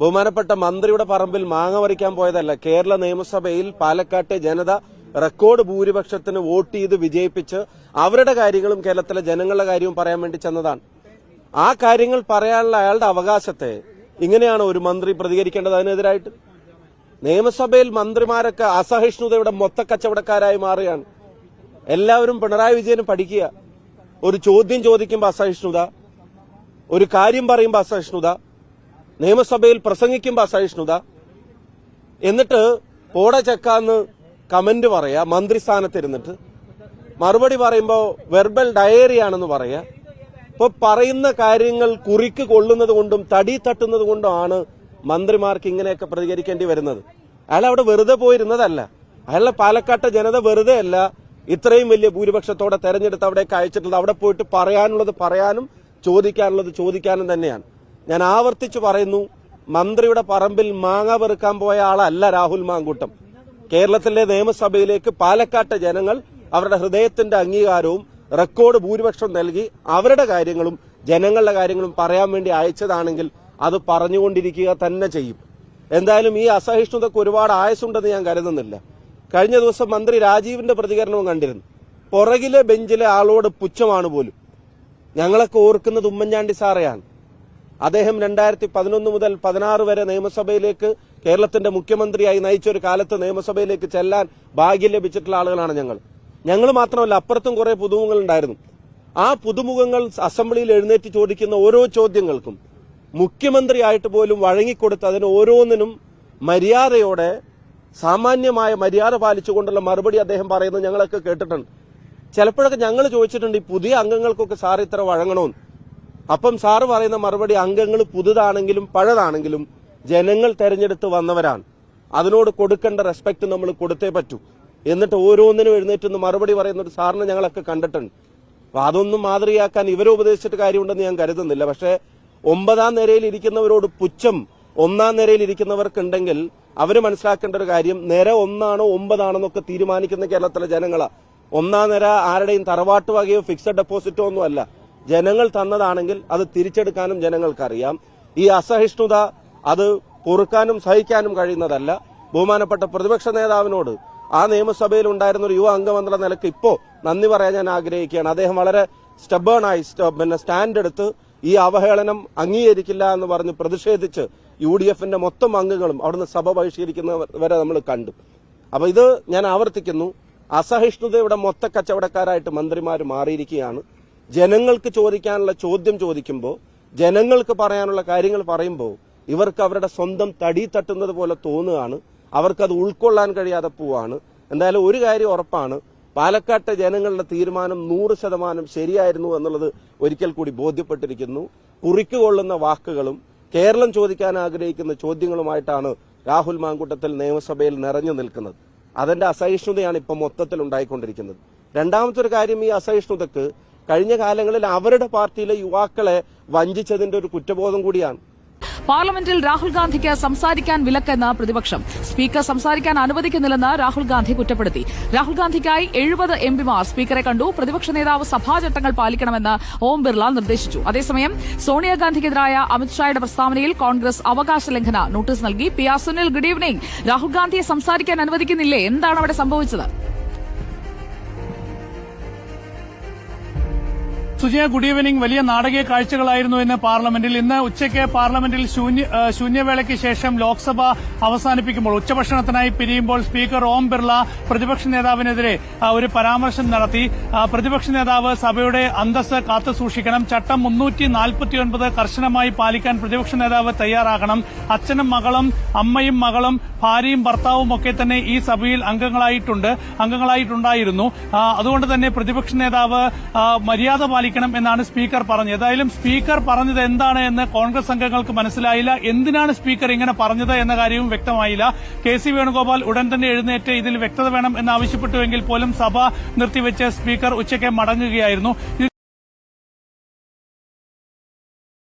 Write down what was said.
ബഹുമാനപ്പെട്ട മന്ത്രിയുടെ പറമ്പിൽ മാങ്ങ പറിക്കാൻ പോയതല്ല. കേരള നിയമസഭയിൽ പാലക്കാട്ടെ ജനത റെക്കോർഡ് ഭൂരിപക്ഷത്തിന് വോട്ട് ചെയ്ത് വിജയിപ്പിച്ച് അവരുടെ കാര്യങ്ങളും കേരളത്തിലെ ജനങ്ങളുടെ കാര്യവും പറയാൻ വേണ്ടി ചെന്നതാണ്. ആ കാര്യങ്ങൾ പറയാനുള്ള അയാളുടെ അവകാശത്തെ ഇങ്ങനെയാണ് ഒരു മന്ത്രി പ്രതികരിക്കേണ്ടത് അതിനെതിരായിട്ട്. നിയമസഭയിൽ മന്ത്രിമാരൊക്കെ അസഹിഷ്ണുതയുടെ മൊത്ത കച്ചവടക്കാരായി മാറുകയാണ്. എല്ലാവരും പിണറായി വിജയന് പഠിക്കുക. ഒരു ചോദ്യം ചോദിക്കുമ്പോൾ അസഹിഷ്ണുത ഒരു കാര്യം പറയുമ്പോൾ അസഹിഷ്ണുത നിയമസഭയിൽ പ്രസംഗിക്കുമ്പോൾ അസഹിഷ്ണുത എന്നിട്ട് പോട ചെക്കാന്ന് കമന്റ് പറയാ മന്ത്രിസ്ഥാനത്തിരുന്നിട്ട്. മറുപടി പറയുമ്പോൾ വെർബൽ ഡയറിയാണെന്ന് പറയാ. ഇപ്പൊ പറയുന്ന കാര്യങ്ങൾ കുറിക്ക് കൊള്ളുന്നത് കൊണ്ടും തടി തട്ടുന്നത് കൊണ്ടുമാണ് മന്ത്രിമാർക്ക് ഇങ്ങനെയൊക്കെ പ്രതികരിക്കേണ്ടി വരുന്നത്. അയാൾ അവിടെ വെറുതെ പോയിരുന്നതല്ല. അയാളെ പാലക്കാട്ടെ ജനത വെറുതെ അല്ല. ഇത്രയും വലിയ ഭൂരിപക്ഷത്തോടെ തെരഞ്ഞെടുത്ത് അവിടേക്ക് അയച്ചിട്ടുള്ളത് അവിടെ പോയിട്ട് പറയാനുള്ളത് പറയാനും ചോദിക്കാനുള്ളത് ചോദിക്കാനും തന്നെയാണ്. ഞാൻ ആവർത്തിച്ചു പറയുന്നു മന്ത്രിയുടെ പറമ്പിൽ മാങ്ങ പെറുക്കാൻ പോയ ആളല്ല രാഹുൽ മാങ്കൂട്ടം. കേരളത്തിലെ നിയമസഭയിലേക്ക് പാലക്കാട്ടെ ജനങ്ങൾ അവരുടെ ഹൃദയത്തിന്റെ അംഗീകാരവും റെക്കോർഡ് ഭൂരിപക്ഷം നൽകി അവരുടെ കാര്യങ്ങളും ജനങ്ങളുടെ കാര്യങ്ങളും പറയാൻ വേണ്ടി അയച്ചതാണെങ്കിൽ അത് പറഞ്ഞുകൊണ്ടിരിക്കുക തന്നെ ചെയ്യും. എന്തായാലും ഈ അസഹിഷ്ണുതക്ക് ഒരുപാട് ആയസുണ്ടെന്ന് ഞാൻ കരുതുന്നില്ല. കഴിഞ്ഞ ദിവസം മന്ത്രി രാജീവിന്റെ പ്രതികരണവും കണ്ടിരുന്നു. പുറകിലെ ബെഞ്ചിലെ ആളോട് പുച്ഛമാണ് പോലും. ഞങ്ങളൊക്കെ ഓർക്കുന്നത് ഉമ്മൻചാണ്ടി സാറെയാണ്. അദ്ദേഹം രണ്ടായിരത്തി പതിനൊന്ന് മുതൽ പതിനാറ് വരെ നിയമസഭയിലേക്ക് കേരളത്തിന്റെ മുഖ്യമന്ത്രിയായി നയിച്ച ഒരു കാലത്ത് നിയമസഭയിലേക്ക് ചെല്ലാൻ ഭാഗ്യം ലഭിച്ചിട്ടുള്ള ആളുകളാണ് ഞങ്ങൾ. ഞങ്ങൾ മാത്രമല്ല അപ്പുറത്തും കുറെ പുതുമുഖങ്ങൾ ഉണ്ടായിരുന്നു ആ പുതുമുഖങ്ങൾ അസംബ്ലിയിൽ എഴുന്നേറ്റ് ചോദിക്കുന്ന ഓരോ ചോദ്യങ്ങൾക്കും മുഖ്യമന്ത്രിയായിട്ട് പോലും വഴങ്ങിക്കൊടുത്ത് അതിന് ഓരോന്നിനും മര്യാദയോടെ സാമാന്യമായ മര്യാദ പാലിച്ചുകൊണ്ടുള്ള മറുപടി അദ്ദേഹം പറയുന്നത് ഞങ്ങളൊക്കെ കേട്ടിട്ടുണ്ട്. ചിലപ്പോഴൊക്കെ ഞങ്ങൾ ചോദിച്ചിട്ടുണ്ട് ഈ പുതിയ അംഗങ്ങൾക്കൊക്കെ സാർ ഇത്ര വഴങ്ങണമെന്ന് അപ്പം സാറ് പറയുന്ന മറുപടി അംഗങ്ങൾ പുതുതാണെങ്കിലും പഴതാണെങ്കിലും ജനങ്ങൾ തെരഞ്ഞെടുത്ത് വന്നവരാണ്. അതിനോട് കൊടുക്കേണ്ട റെസ്പെക്ട് നമ്മൾ കൊടുത്തേ പറ്റൂ. എന്നിട്ട് ഓരോന്നിനും എഴുന്നേറ്റെന്ന് മറുപടി പറയുന്ന ഒരു സാറിനെ ഞങ്ങളൊക്കെ കണ്ടിട്ടുണ്ട്. അപ്പൊ അതൊന്നും മാതൃകയാക്കാൻ ഇവരെ ഉപദേശിച്ചിട്ട് കാര്യമുണ്ടെന്ന് ഞാൻ കരുതുന്നില്ല. പക്ഷേ ഒമ്പതാം നിരയിൽ ഇരിക്കുന്നവരോട് പുച്ഛം ഒന്നാം നിരയിൽ ഇരിക്കുന്നവർക്കുണ്ടെങ്കിൽ അവർ മനസ്സിലാക്കേണ്ട ഒരു കാര്യം നിര ഒന്നാണോ ഒമ്പതാണെന്നൊക്കെ തീരുമാനിക്കുന്ന കേരളത്തിലെ ജനങ്ങളാ. ഒന്നാം നിര ആരുടെയും തറവാട്ട് വകയോ ഫിക്സഡ് ഡെപ്പോസിറ്റോ ഒന്നും അല്ല. ജനങ്ങൾ തന്നതാണെങ്കിൽ അത് തിരിച്ചെടുക്കാനും ജനങ്ങൾക്കറിയാം. ഈ അസഹിഷ്ണുത അത് പൊറുക്കാനും സഹിക്കാനും കഴിയുന്നതല്ല. ബഹുമാനപ്പെട്ട പ്രതിപക്ഷ നേതാവിനോട് ആ നിയമസഭയിൽ ഉണ്ടായിരുന്ന ഒരു യുവ അംഗമെന്നുള്ള നിലയ്ക്ക് ഇപ്പോ നന്ദി പറയാൻ ഞാൻ ആഗ്രഹിക്കുകയാണ്. അദ്ദേഹം വളരെ സ്റ്റബേണായി പിന്നെ സ്റ്റാൻഡ് എടുത്ത് ഈ അവഹേളനം അംഗീകരിക്കില്ല എന്ന് പറഞ്ഞ് പ്രതിഷേധിച്ച് യു ഡി എഫിന്റെ മൊത്തം അംഗങ്ങളും അവിടുന്ന് സഭ ബഹിഷ്കരിക്കുന്നവരെ നമ്മൾ കണ്ടു. അപ്പൊ ഇത് ഞാൻ ആവർത്തിക്കുന്നു. അസഹിഷ്ണുതയുടെ മൊത്ത കച്ചവടക്കാരായിട്ട് മന്ത്രിമാർ മാറിയിരിക്കുകയാണ്. ജനങ്ങൾക്ക് ചോദിക്കാനുള്ള ചോദ്യം ചോദിക്കുമ്പോൾ ജനങ്ങൾക്ക് പറയാനുള്ള കാര്യങ്ങൾ പറയുമ്പോൾ ഇവർക്ക് അവരുടെ സ്വന്തം തടി തട്ടുന്നത് പോലെ തോന്നുകയാണ്. അവർക്കത് ഉൾക്കൊള്ളാൻ കഴിയാതെ പോവാണ് എന്തായാലും ഒരു കാര്യം ഉറപ്പാണ്. പാലക്കാട്ടെ ജനങ്ങളുടെ തീരുമാനം നൂറ് ശതമാനം ശരിയായിരുന്നു എന്നുള്ളത് ഒരിക്കൽ കൂടി ബോധ്യപ്പെട്ടിരിക്കുന്നു. കുറിക്കുകൊള്ളുന്ന വാക്കുകളും കേരളം ചോദിക്കാൻ ആഗ്രഹിക്കുന്ന ചോദ്യങ്ങളുമായിട്ടാണ് രാഹുൽ മാങ്കൂട്ടത്തിൽ നിയമസഭയിൽ നിറഞ്ഞു നിൽക്കുന്നത്. അതിന്റെ അസഹിഷ്ണുതയാണ് ഇപ്പം മൊത്തത്തിൽ ഉണ്ടായിക്കൊണ്ടിരിക്കുന്നത് രണ്ടാമത്തെ ഒരു കാര്യം ഈ അസഹിഷ്ണുതക്ക് കഴിഞ്ഞ കാലങ്ങളിൽ അവരുടെ പാർട്ടിയിലെ യുവാക്കളെ വഞ്ചിച്ചതിന്റെ ഒരു കുറ്റബോധം കൂടിയാണ്. പാർലമെന്റിൽ രാഹുൽ ഗാന്ധിക്ക് സംസാരിക്കാൻ വിലക്കെന്ന് പ്രതിപക്ഷം. സ്പീക്കർ സംസാരിക്കാൻ അനുവദിക്കുന്നില്ലെന്ന് രാഹുൽ ഗാന്ധി കുറ്റപ്പെടുത്തി. രാഹുൽ ഗാന്ധിക്കായി എഴുപത് എംപിമാർ സ്പീക്കറെ കണ്ടു. പ്രതിപക്ഷ നേതാവ് സഭാചട്ടങ്ങൾ പാലിക്കണമെന്ന് ഓം ബിർള നിർദ്ദേശിച്ചു. അതേസമയം സോണിയാഗാന്ധിക്കെതിരായ അമിത്ഷായുടെ പ്രസ്താവനയിൽ കോൺഗ്രസ് അവകാശ ലംഘന നോട്ടീസ് നൽകി. P R Sunil good evening. Rahul ഗാന്ധിയെ സംസാരിക്കാൻ അനുവദിക്കുന്നില്ലേ? എന്താണ് അവിടെ സംഭവിച്ചത്? സുജയ ഗുഡ് ഈവനിംഗ് വലിയ നാടകീയ കാഴ്ചകളായിരുന്നു ഇന്ന് പാർലമെന്റിൽ. ഇന്ന് ഉച്ചയ്ക്ക് പാർലമെന്റിൽ ശൂന്യവേളയ്ക്ക് ശേഷം ലോക്സഭ അവസാനിപ്പിക്കുമ്പോൾ ഉച്ചഭക്ഷണത്തിനായി പിരിയുമ്പോൾ സ്പീക്കർ ഓം ബിർള പ്രതിപക്ഷ നേതാവിനെതിരെ ഒരു പരാമർശം നടത്തി. പ്രതിപക്ഷ നേതാവ് സഭയുടെ അന്തസ് കാത്തുസൂക്ഷിക്കണം ചട്ടം മുന്നൂറ്റി നാൽപ്പത്തിയൊൻപത് കർശനമായി പാലിക്കാൻ പ്രതിപക്ഷ നേതാവ് തയ്യാറാകണം. അച്ഛനും മകളും അമ്മയും മകളും ഭാര്യയും ഭർത്താവും ഒക്കെ തന്നെ ഈ സഭയിൽ അംഗങ്ങളായിട്ടുണ്ട് അംഗങ്ങളായിട്ടുണ്ടായിരുന്നു. അതുകൊണ്ട് തന്നെ പ്രതിപക്ഷ നേതാവ് മര്യാദ മര്യാദ പാലിക്കണം എന്നാണ് സ്പീക്കർ പറഞ്ഞത്. ഏതായാലും സ്പീക്കർ പറഞ്ഞത് എന്താണ് എന്ന് കോൺഗ്രസ് അംഗങ്ങൾക്ക് മനസ്സിലായില്ല. എന്തിനാണ് സ്പീക്കർ ഇങ്ങനെ പറഞ്ഞത് എന്ന കാര്യവും വ്യക്തമായില്ല. കെ സി വേണുഗോപാൽ ഉടൻ തന്നെ എഴുന്നേറ്റ് ഇതിൽ വ്യക്തത വേണം എന്നാവശ്യപ്പെട്ടുവെങ്കിൽ പോലും സഭ നിർത്തിവെച്ച് സ്പീക്കർ ഉച്ചയ്ക്ക് മടങ്ങുകയായിരുന്നു.